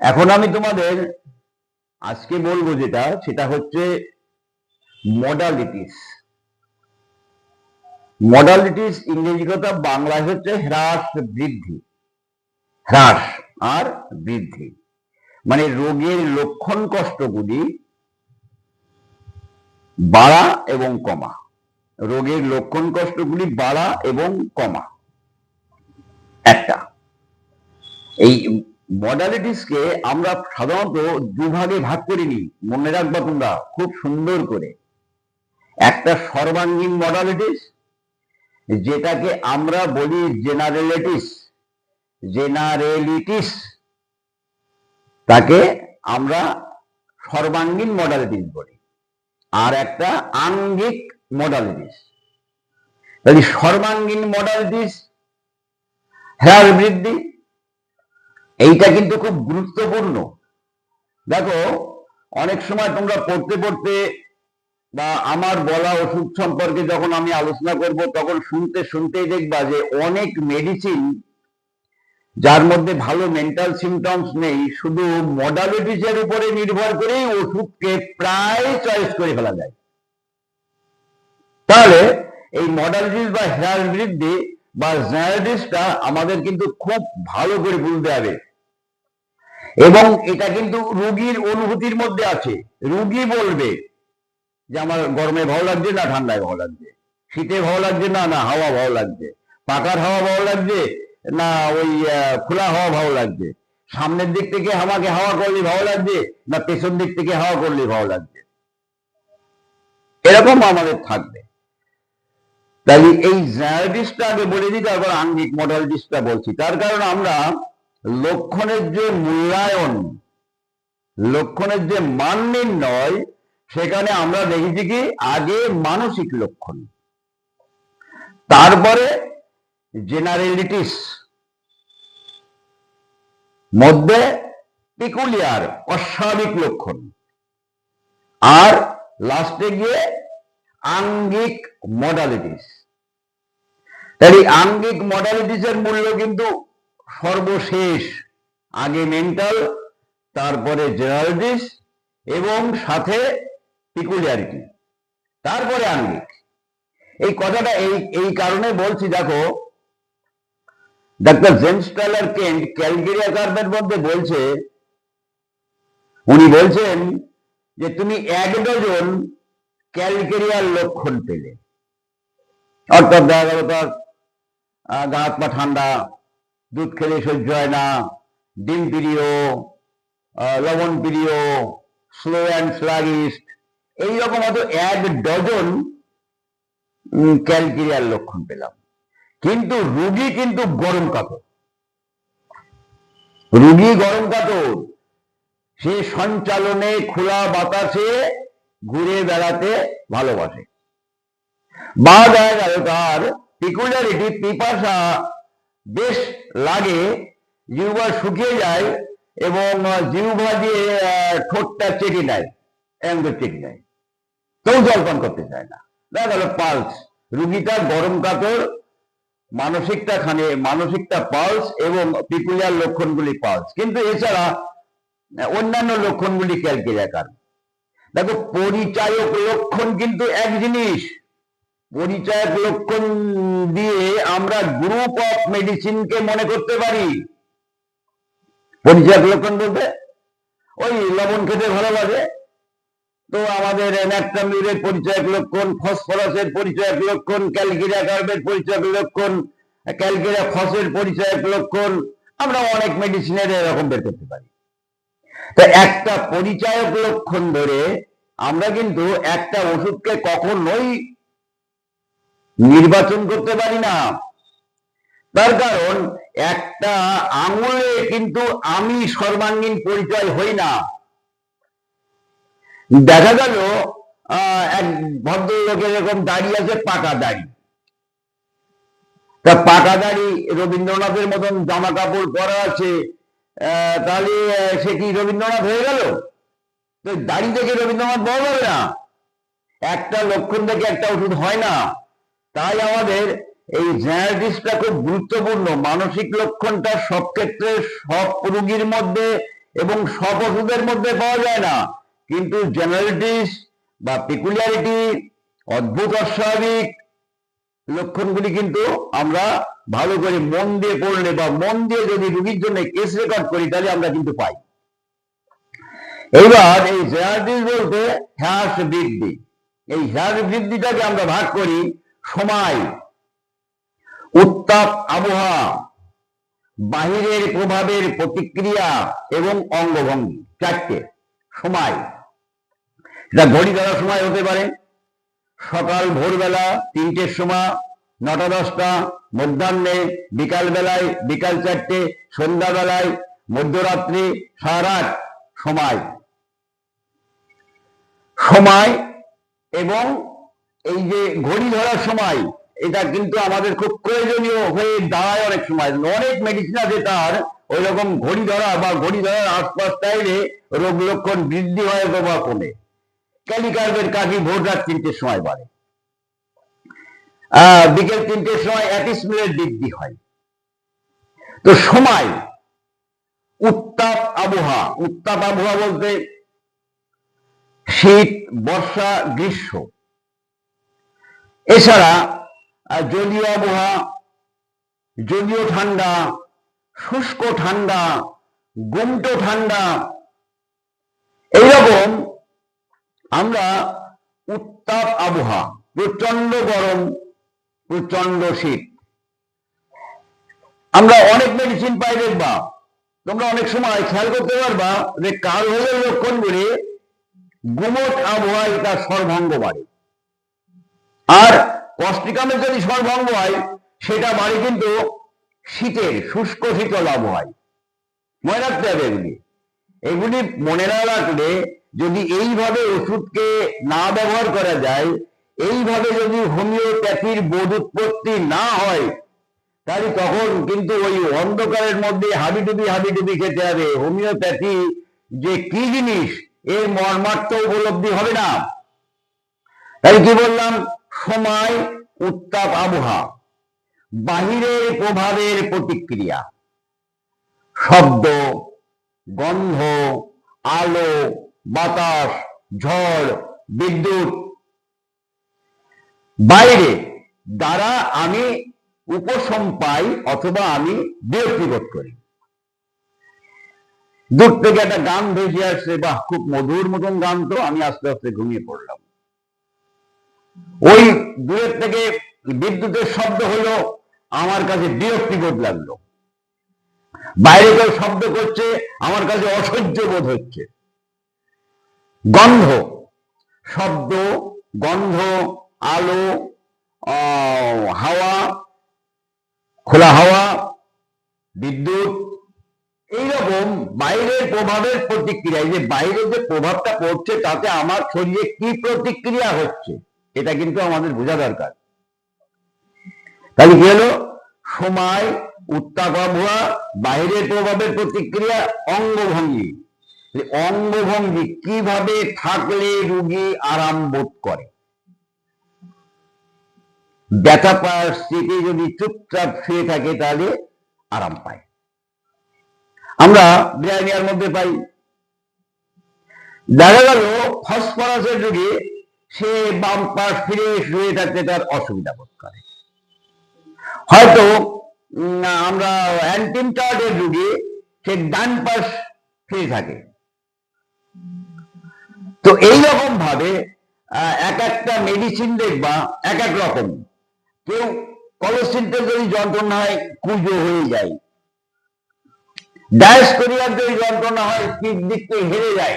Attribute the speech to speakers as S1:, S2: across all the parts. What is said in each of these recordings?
S1: এখন আমি তোমাদের আজকে বলব যেটা, সেটা হচ্ছে মডালিটিস মডালিটিস ইংরেজি কথা বাংলায় হচ্ছে হ্রাস, বৃদ্ধি। হ্রাস আর বৃদ্ধি। মানে রোগের লক্ষণ কষ্টগুলি বাড়া এবং কমা। রোগের লক্ষণ কষ্টগুলি বাড়া এবং কমা। একটা। এই মডালিটিসকে আমরা সাধারণত দুভাগে ভাগ করে নিই। মনে রাখবা তোমরা, খুব সুন্দর করে। একটা সর্বাঙ্গীন মডালিটিস যেটাকে আমরা বলি জেনারেলিটিস জেনারেলিটিস তাকে আমরা সর্বাঙ্গীন মডালিটিস বলি। আর একটা আঙ্গিক মডালিটিস তাহলে সর্বাঙ্গীন মডালিটিস হ্রাস বৃদ্ধি এইটা কিন্তু খুব গুরুত্বপূর্ণ। দেখো, অনেক সময় তোমরা পড়তে পড়তে বা আমার বলা ওষুধ সম্পর্কে যখন আমি আলোচনা করব, তখন শুনতে শুনতেই দেখবা যে অনেক মেডিসিন যার মধ্যে ভালো মেন্টাল সিমটমস নেই, শুধু মডালিটিস এর উপরে নির্ভর করেই ওষুধকে প্রায় চয়েস করে ফেলা যায়। তাহলে এই মডালিটিস বা হেয়ার বৃদ্ধি বা জেনারেটিসটা আমাদের কিন্তু খুব ভালো করে বুঝতে হবে। এবং এটা কিন্তু রুগীর অনুভূতির মধ্যে আছে। রুগী বলবে যে, আমার গরমে ভালো লাগছে না, ঠান্ডায় ভালো লাগছে। শীতে ভালো লাগছে না না, হাওয়া ভালো লাগছে। পাকার হাওয়া ভালো লাগছে, না, ওই খোলা হাওয়া ভালো লাগছে। সামনের দিক থেকে আমাকে হাওয়া করলে ভালো লাগছে, না, পেছন দিক থেকে হাওয়া করলে ভালো লাগছে? এরকম আমাদের থাকবে। তাহলে এই জ্যাডিসটা আগে বলে দিই, তারপর আঙ্গিক মডালিটিসটা বলছি। তার কারণ আমরা লক্ষণের যে মূল্যায়ন, লক্ষণের যে মান নির্ণয়, সেখানে আমরা দেখেছি কি আগে মানসিক লক্ষণ। তারপরে জেনারেলিটিস মধ্যে পিকুলিয়ার অস্বাভাবিক লক্ষণ। আর লাস্টে গিয়ে আঙ্গিক মডালিটিস তাই আঙ্গিক মডালিটিস এর মূল্য কিন্তু সর্বশেষ, আগে মেন্টাল তারপরে জেনারেলিটিস এবং সাথে পিকুলিয়ারিটি তারপরে আঙ্গিক। এই কথাটা এই এই কারণে বলছি, দেখো ডাক্তার জেনস্টালার কেন্ট ক্যালগেরিয়া কার্বের মধ্যে বলছে, উনি বলছেন যে তুমি এক ডজন ক্যালকেরিয়ার লক্ষণ পেলে। অর্থাৎ দেখা গেল তার গা হাত পা ঠান্ডা দুধ খেলে সহ্য হয় না, ডিম প্রিয় লবণ প্রিয় স্লো অ্যান্ড স্লাগিস্ট এইরকম হয়তো এক ডজন ক্যালকেরিয়ার লক্ষণ পেলাম। কিন্তু রুগী কিন্তু গরম কাতর। রুগী গরম কাতর। সে সঞ্চালনে খোলা বাতাসে ঘুরে বেড়াতে ভালোবাসে। বা দেখা গেল তার পিকুলারিটি পিপাসা বেশ লাগে। জিহ্বা শুকিয়ে যায় এবং জিহ্বা দিয়ে ঠোঁটটা চেটে নেয় এমন চেটে নেয়। কেউ জলপান করতে চায় না। দেখা গেল পালস। রুগীটা গরম কাতর, মানসিকটা খানে, মানসিকটা পালস এবং পিকুলিয়ার লক্ষণগুলি পালস। কিন্তু এছাড়া, অন্যান্য লক্ষণগুলি ক্যালকেরিয়াকার দেখো, পরিচায়ক লক্ষণ কিন্তু এক জিনিস। পরিচায়ক লক্ষণ দিয়ে আমরা গ্রুপ অফ মেডিসিনকে মনে করতে পারি। পরিচায়ক লক্ষণ বলতে, ওই লবণ খেতে ভালো লাগে। তো আমাদের ন্যাট্রামিউরের পরিচয়ক লক্ষণ ফসফরাসের পরিচয়ক লক্ষণ ক্যালকেরিয়া কার্বের পরিচয়ক লক্ষণ ক্যালকেরিয়া ফসের পরিচয়ক লক্ষণ আমরা অনেক মেডিসিনের এরকম বের করতে পারি। তো একটা পরিচায়ক লক্ষণ ধরে আমরা কিন্তু একটা ওষুধকে কখনোই নির্বাচন করতে পারি না। তার কারণ একটা আঙুলে কিন্তু আমি সর্বাঙ্গীন পরিচয় হই না। দেখা গেল এক ভদ্রলোকের এরকম দাড়ি আছে পাকা দাড়ি। তা পাকা দাড়ি রবীন্দ্রনাথের মতন জামা কাপড় পরা আছে তাহলে সে কি রবীন্দ্রনাথ হয়ে গেল? তো দাড়ি থেকে রবীন্দ্রনাথ বড় হবে না। একটা লক্ষণ থেকে একটা ওষুধ হয় না। তাই আমাদের এই জেনারেটিসটা খুব গুরুত্বপূর্ণ। মানসিক লক্ষণটা সব ক্ষেত্রে সব রোগীর মধ্যে এবং সব ওষুধের মধ্যে পাওয়া যায় না। কিন্তু জেনারেলিটিস বা পিকুলিয়ারিটি অদ্ভুত, অস্বাভাবিক লক্ষণগুলি কিন্তু আমরা ভালো করে মন দিয়ে পড়লে বা মন দিয়ে যদি রুগীর জন্য কেস রেকর্ড করি, তাহলে আমরা কিন্তু পাই। এইবার এই জেনারেটিস বলতে হ্রাস বৃদ্ধি। এই হ্রাস বৃদ্ধিটাকে আমরা ভাগ করি সময়, উত্তাপ আবহাওয়া, বাহিরের প্রভাবের প্রতিক্রিয়া এবং অঙ্গভঙ্গি চারটে, সময়। এটা ঘড়ি ধরার সময় হতে পারে। সকাল ভোরবেলা তিনটের সময়, নটা, দশটা, মধ্যাহ্নে, বিকালবেলায়, বিকাল চারটে, সন্ধ্যাবেলায়, মধ্যরাত্রি সারা রাত সময়। সময় এবং এই যে ঘড়ি ধরার সময়, এটা কিন্তু আমাদের খুব প্রয়োজনীয় হয়ে দাঁড়ায় অনেক সময়। অনেক মেডিসিন আছে তার ওই রকম ঘড়ি ধরা বা ঘড়ি ধরার আশপাশ টাইমে রোগ লক্ষণ বৃদ্ধি হয় বা কমে ক্যালিকার্বের কাকি ভোর রাত তিনটের সময় বাড়ে। বিকেল তিনটের সময় অ্যাটিসমিলের বৃদ্ধি হয়। তো সময়, উত্তাপ আবহাওয়া। উত্তাপ আবহাওয়া বলতে শীত, বর্ষা, গ্রীষ্ম। এছাড়া জলীয় আবহাওয়া, জলীয় ঠান্ডা, শুষ্ক ঠান্ডা, গুমটো ঠান্ডা, এইরকম আমরা উত্তাপ আবহাওয়া প্রচণ্ড গরম প্রচণ্ড শীত। আমরা অনেক মেডিসিন পাই দেখবা তোমরা অনেক সময় খেয়াল করতে পারবা যে কাল হলের লক্ষণগুলি গুমট আবহাওয়ায় তার সর্বাঙ্গ বাড়ে। আর কষ্টিকামের যদি সর্বাঙ্গ হয়, সেটা বাড়ে কিন্তু শীতের শুষ্ক শীতল আবহাওয়ায়। মনে রাখতে হবে এগুলি। এগুলি মনে না রাখলে যদি এইভাবে ওষুধকে না ব্যবহার করা যায়, এইভাবে যদি হোমিওপ্যাথির বোধ উৎপত্তি না হয়, তাহলে তখন কিন্তু ওই অন্ধকারের মধ্যে হাবিডুবি হাবিডুবি খেতে হবে। হোমিওপ্যাথি যে কি জিনিস, এর মর্মার্থ উপলব্ধি হবে না। তাই কি বললাম? সময় উত্তাপ আবহাওয়া বাহিরের প্রভাবের প্রতিক্রিয়া। শব্দ, গন্ধ, আলো, বাতাস, ঝড়, বিদ্যুৎ। বাইরে দ্বারা আমি উপশম পাই অথবা আমি বিরক্তি বোধ করি। দূর থেকে একটা গান ভেসে আসছে, বাহ, খুব মধুর মতন গান তো আমি আস্তে আস্তে ঘুমিয়ে পড়লাম। ওই দূরের থেকে বিদ্যুতের শব্দ হলো, আমার কাছে বিরক্তি বোধ লাগল। বাইরে কেউ শব্দ করছে, আমার কাছে অসহ্য বোধ হচ্ছে। গন্ধ, শব্দ, গন্ধ, আলো হাওয়া, খোলা হাওয়া, বিদ্যুৎ, এইরকম বাইরের প্রভাবের প্রতিক্রিয়া, এই যে বাইরের যে প্রভাবটা পড়ছে, তাতে আমার শরীরে কি প্রতিক্রিয়া হচ্ছে? এটা কিন্তু আমাদের বোঝা দরকার। তাহলে কি হলো? সময়, উত্তাপ আবহাওয়া বাইরের প্রভাবের প্রতিক্রিয়া, অঙ্গভঙ্গি। অঙ্গভঙ্গি কীভাবে থাকলে রুগী আরাম বোধ করে? ব্যথা পাওয়ার থেকে যদি চুপচাপ শুয়ে থাকে তাহলে আরাম পায়। আমরা ব্রাইনিয়ার মধ্যে পাই। দেখা গেল ফসফরাসের যুগে সে বাম পাশ ফিরে শুয়ে থাকতে তার অসুবিধা বোধ করে। হয়তো আমরা অ্যান্টিম চার্টের যুগে সে ডান পাশ ফিরে থাকে। তো এইরকম ভাবে এক একটা মেডিসিন দেখবা, এক এক রকম। কেউ কলেস্ট্রলটা যদি যন্ত্রণা হয়, কুজো হয়ে যায়। ডায়াসকোরিয়ার যদি যন্ত্রণা হয় পিঠ দিক থেকে হেরে যায়।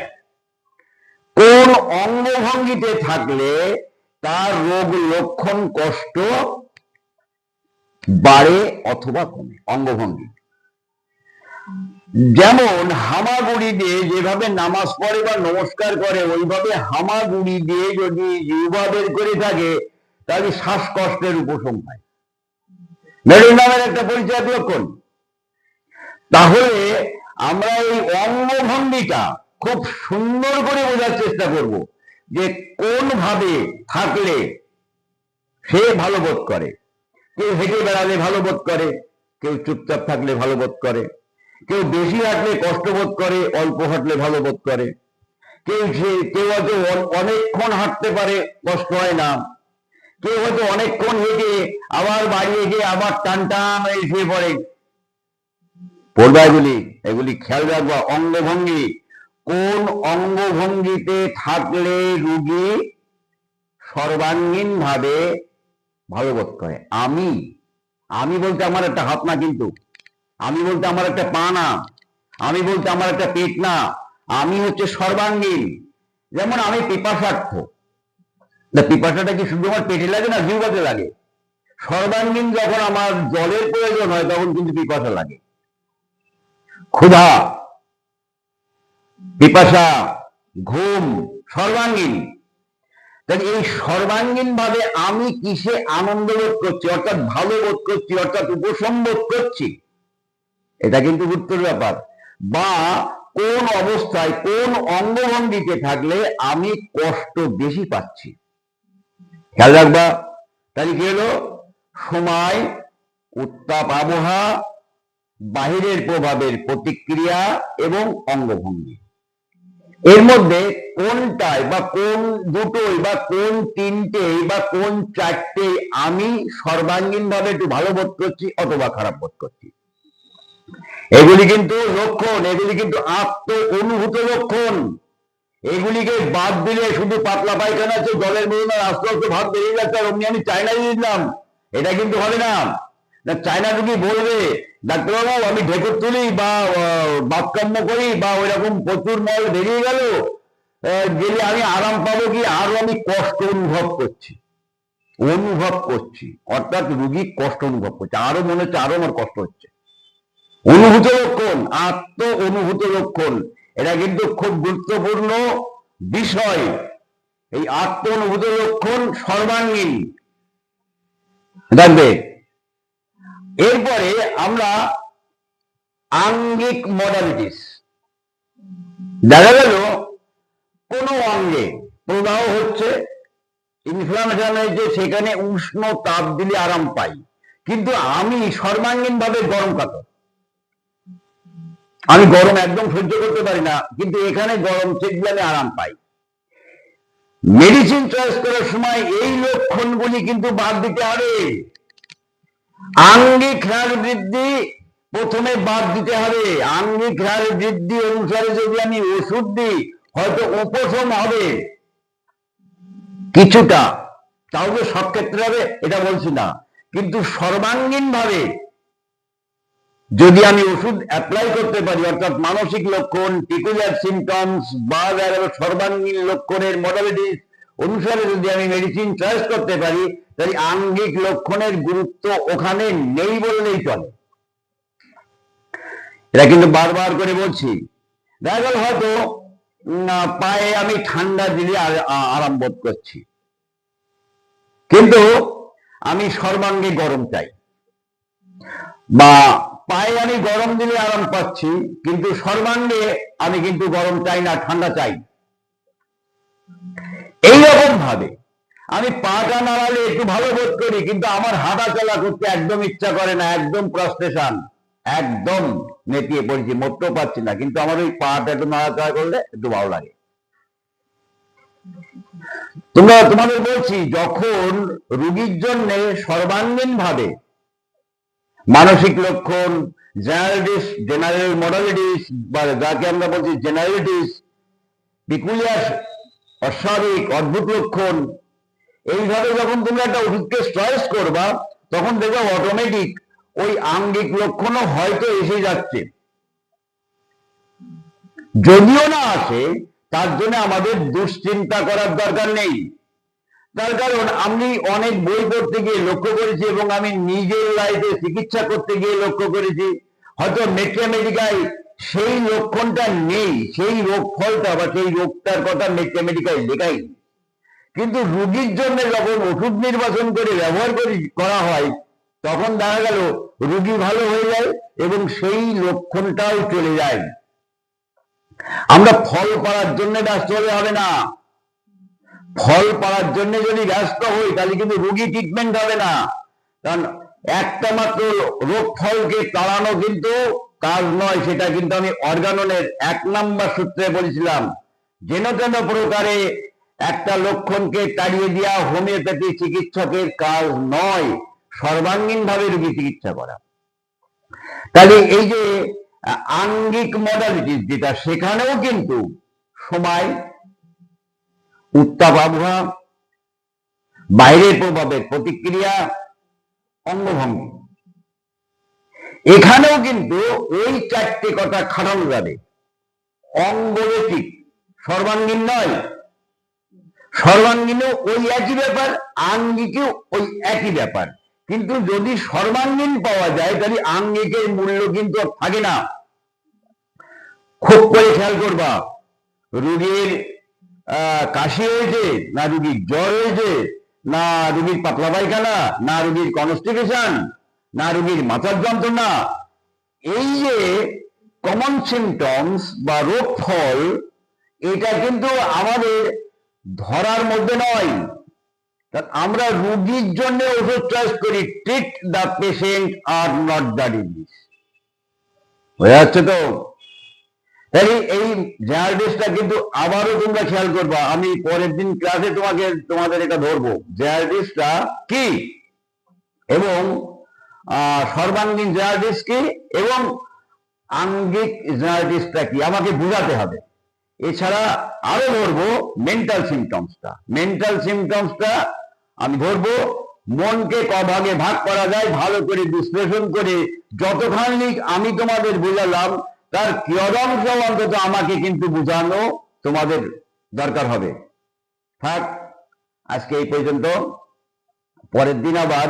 S1: কোন অঙ্গভঙ্গিতে থাকলে তার রোগ লক্ষণ কষ্ট বাড়ে অথবা কমে, অঙ্গভঙ্গি। যেমন হামাগুড়ি দিয়ে যেভাবে নামাজ পড়ে বা নমস্কার করে, ওইভাবে হামাগুড়ি দিয়ে যদি জিহ্বা বের করে থাকে, তাহলে শ্বাসকষ্টের উপশম হয়। মেরুন নামের একটা পরিচয় লক্ষণ তাহলে আমরা এই অঙ্গভঙ্গিটা খুব সুন্দর করে বোঝার চেষ্টা করব যে কোন ভাবে থাকলে সে ভালো বোধ করে। কেউ হেঁটে বেড়ালে ভালো বোধ করে, কেউ চুপচাপ থাকলে ভালো বোধ করে, কেউ বেশি হাঁটলে কষ্ট বোধ করে, অল্প হাঁটলে ভালো বোধ করে। কেউ সে- কেউ হয়তো অনেকক্ষণ হাঁটতে পারে, কষ্ট হয় না। কেউ হয়তো অনেকক্ষণ হেঁটে আবার বাড়িয়ে গিয়ে আবার টান টান হয়ে শুয়ে পড়ে। পড়বা এগুলি এগুলি খেয়াল রাখবা, অঙ্গভঙ্গি কোন অঙ্গভঙ্গিতে থাকলে রুগী সর্বাঙ্গীন ভাবে ভালো করে? আমি আমি বলতে আমার একটা হাত না কিন্তু। আমি বলতে আমার একটা পা না। আমি বলতে আমার একটা পেট না। আমি হচ্ছে সর্বাঙ্গীন। যেমন আমি পিপাসার্থ। পিপাসাটা কি শুধু আমার পেটে লাগে না জিহ্বাতে লাগে? সর্বাঙ্গীন যখন আমার জলের প্রয়োজন হয়, তখন কিন্তু পিপাসা লাগে। ক্ষুধা পিপাসা ঘুম, সর্বাঙ্গীন। তাহলে এই সর্বাঙ্গীন ভাবে আমি কিসে আনন্দ বোধ করছি, অর্থাৎ ভালো বোধ করছি, অর্থাৎ উপশম বোধ করছি? এটা কিন্তু গুরুত্বের ব্যাপার। বা কোন অবস্থায়, কোন অঙ্গভঙ্গিতে থাকলে আমি কষ্ট বেশি পাচ্ছি? খেয়াল রাখবা, তাহলে কি হলো? সময়, উত্তাপ আবহাওয়া বাহিরের প্রভাবের প্রতিক্রিয়া এবং অঙ্গভঙ্গি। এর মধ্যে কোনটায় বা কোন দুটোই বা কোন তিনটে বা কোন চারটে আমি সর্বাঙ্গীন ভাবে একটু ভালো বোধ করছি অথবা খারাপ বোধ করছি। এগুলি কিন্তু লক্ষণ, এগুলি কিন্তু আত্ম অনুভূত লক্ষণ। এগুলিকে বাদ দিলে শুধু পাতলা পায়খানা আছে, জলের মধ্যে আস্তে আস্তে ভাব বেরিয়ে যাচ্ছে, আর অমনি আমি দিয়ে দিলাম। এটা কিন্তু হবে না। না, চায়না রুগী বলবে? ডাক্তারবাবু, আমি ঢেকুর তুলি বা বাতকর্ম করি বা ওই রকম প্রচুর মল বেরিয়ে গেল গেলে আমি আরাম পাবো কি? আরও আমি কষ্ট অনুভব করছি। অনুভব করছি। অর্থাৎ রুগী কষ্ট অনুভব করছে। আরও মনে হচ্ছে আরও আমার কষ্ট হচ্ছে। অনুভূত লক্ষণ, আত্ম অনুভূত লক্ষণ, এটা কিন্তু খুব গুরুত্বপূর্ণ বিষয়। এই আত্ম অনুভূত লক্ষণ সর্বাঙ্গীন। দেখবে এরপরে আমরা আঙ্গিক মডালিটিস দেখা গেল, কোন অঙ্গে প্রদাহ হচ্ছে ইনফ্লামেশন হয়েছে সেখানে উষ্ণ তাপ দিলে আরাম পাই। কিন্তু আমি সর্বাঙ্গীন ভাবে গরম কাতর। আমি গরম একদম সহ্য করতে পারি না, কিন্তু এখানে গরম চেক দিলে আমি আরাম পাই। মেডিসিন চয়েস করার সময় এই লক্ষণগুলি কিন্তু বাদ দিতে হবে। আঙ্গিক হ্রাস বৃদ্ধি প্রথমে বাদ দিতে হবে। আঙ্গিক হ্রাস বৃদ্ধি অনুসারে যদি আমি ওষুধ দিই, হয়তো উপশম হবে। কিছুটা, তাও যে সব ক্ষেত্রে হবে, এটা বলছি না। কিন্তু সর্বাঙ্গীন ভাবে যদি আমি ওষুধ অ্যাপ্লাই করতে পারি, অর্থাৎ মানসিক লক্ষণ টিকুলার সিমটমস বা সর্বাঙ্গীন লক্ষণের মডালিটিস অনুসারে যদি আমি মেডিসিন চয়েস করতে পারি তাহলে আঙ্গিক লক্ষণের গুরুত্ব ওখানে নেই বললেই চলে। এটা কিন্তু বারবার করে বলছি, দেখা হয়তো পায়ে আমি ঠান্ডা দিলে আরাম বোধ করছি। কিন্তু আমি সর্বাঙ্গে গরম চাই। বা পায়ে আমি গরম দিলে আরাম পাচ্ছি, কিন্তু সর্বাঙ্গে আমি কিন্তু গরম চাই না, ঠান্ডা চাই। এইরকম ভাবে আমি পাটা নাড়ালে একটু ভালো বোধ করি, কিন্তু আমার হাঁটা চলা করতে একদম ইচ্ছা করে না, একদম প্রস্টেশন একদম নেতিয়ে পড়ছি মরতেও পাচ্ছি না, কিন্তু আমার ওই পাটা একটু নাড়াচাড়া করলে একটু ভালো লাগে। তোমরা, তোমাদের বলছি, যখন রুগীর জন্য সর্বাঙ্গীন ভাবে মানসিক লক্ষণ জেনারেলিটিস জেনারেল মডালিটিস বা যাকে আমরা বলছি জেনারেলিটিস পিকুলিয়ার অস্বাভাবিক, অদ্ভুত লক্ষণ এইভাবে যখন তোমরা একটা ওষুধকে চয়েস করবা, তখন দেখবে অটোমেটিক ওই আঙ্গিক লক্ষণও হয়তো এসে যাচ্ছে। যদিও না আসে, তার জন্য আমাদের দুশ্চিন্তা করার দরকার নেই। তার কারণ, আমি অনেক বই পড়তে গিয়ে লক্ষ্য করেছি এবং আমি নিজের লাইফে চিকিৎসা করতে গিয়ে লক্ষ্য করেছি। হয়তো মেট্রামেডিকায় সেই লক্ষণটা নেই, সেই রোগ ফলটা বা সেই রোগটার কথা মেট্রামেডিকায় লেখাই। নেই। কিন্তু রুগীর জন্য যখন ওষুধ নির্বাচন করে ব্যবহার করি, করা হয়, তখন দেখা গেল রুগী ভালো হয়ে যায় এবং সেই লক্ষণটাও চলে যায়। আমরা ফল পাওয়ার জন্য ব্যস্ত হলে হবে না। ফল পাওয়ার জন্য যদি ব্যস্ত হই, তাহলে কিন্তু রুগী ট্রিটমেন্ট হবে না। কারণ একটা মাত্র রোগ ফলকে তাড়ানো কিন্তু কাজ নয়, সেটা কিন্তু আমি অর্গাননের এক নাম্বার সূত্রে বলেছিলাম। যেন তেন প্রকারে একটা লক্ষণকে তাড়িয়ে দেওয়া হোমিওপ্যাথি চিকিৎসকের কাজ নয় সর্বাঙ্গীন ভাবে রোগী চিকিৎসা করা। তাহলে এই যে আঙ্গিক মডালিটি যেটা, সেখানেও কিন্তু সময়, উত্তাপ আবহাওয়া, বাইরের প্রভাবের প্রতিক্রিয়া অঙ্গভঙ্গি। এখানেও কিন্তু ওই চারটে কথা খাটানো যাবে। অঙ্গরৈখিক, সর্বাঙ্গীন নয় সর্বাঙ্গীনও ওই একই ব্যাপার আঙ্গিকেও ওই একই ব্যাপার। কিন্তু যদি সর্বাঙ্গীন পাওয়া যায়, তাহলে আঙ্গিকের মূল্য কিন্তু থাকে না। খুব করে খেয়াল করবা। রুগীর কাশি হয়েছে, না রুগীর জ্বর হয়েছে, না রুগীর পাতলা পায়খানা, না রুগীর কনস্টিপেশন না রুগীর মাথার যন্ত্রণা। এই যে কমন সিমটমস বা রোগ ফল এটা কিন্তু আমাদের ধরার মধ্যে নয়। আমরা রুগীর জন্য ওষুধ চয়েস করি ট্রিট দ্য পেশেন্ট আর নট দ্য ডিজিজ বোঝা যাচ্ছে তো? তাই এই জার্ডিসটা কিন্তু আবারও তোমরা খেয়াল করবা, আমি পরের দিন ক্লাসে তোমাকে, তোমাদের এটা ধরবো। জার্ডিসটা কি? এবং সর্বাঙ্গীন জার্ডিস কি? এবং আঙ্গিক জার্ডিসটা কি? আমাকে বোঝাতে হবে। এছাড়া আরও ধরবো মেন্টাল সিমটমসটা মেন্টাল সিমটমসটা আমি ধরবো, মনকে ক ভাগে ভাগ করা যায়, ভালো করে বিশ্লেষণ করে যতখানি আমি তোমাদের বোঝালাম, তার কিয়দংশ অন্তত আমাকে কিন্তু বোঝানো তোমাদের দরকার হবে। থাক, আজকে এই পর্যন্ত। পরের দিন আবার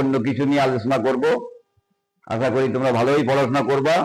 S1: অন্য কিছু নিয়ে আলোচনা করব। আশা করি তোমরা ভালোই পড়াশোনা করবা।